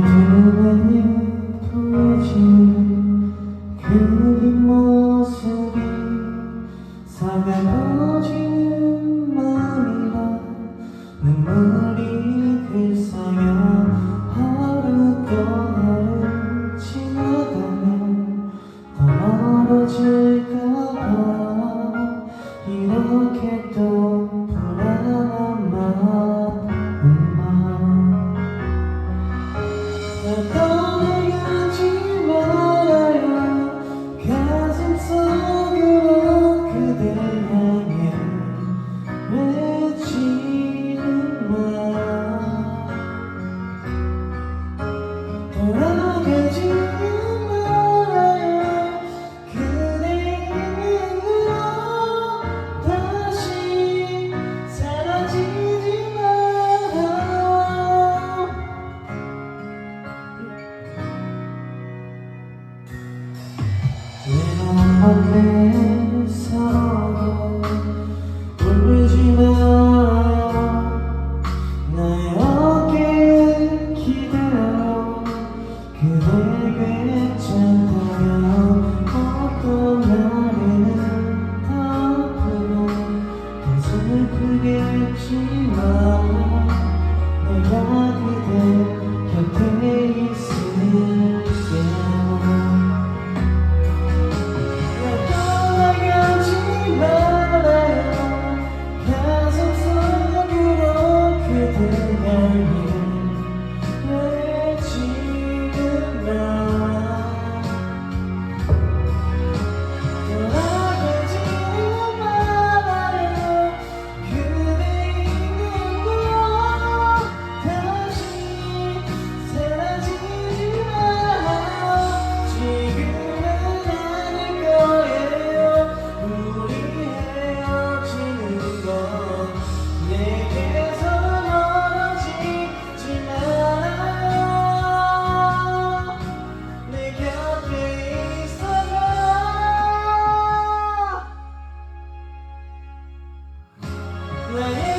눈에 예쁘지 그린 모습이 사가워지는 마음이라 눈물이 글썽여 하루 또 하루 지나가면 더 멀어질까봐 이렇게 또 Oh. Amen. You. Yeah.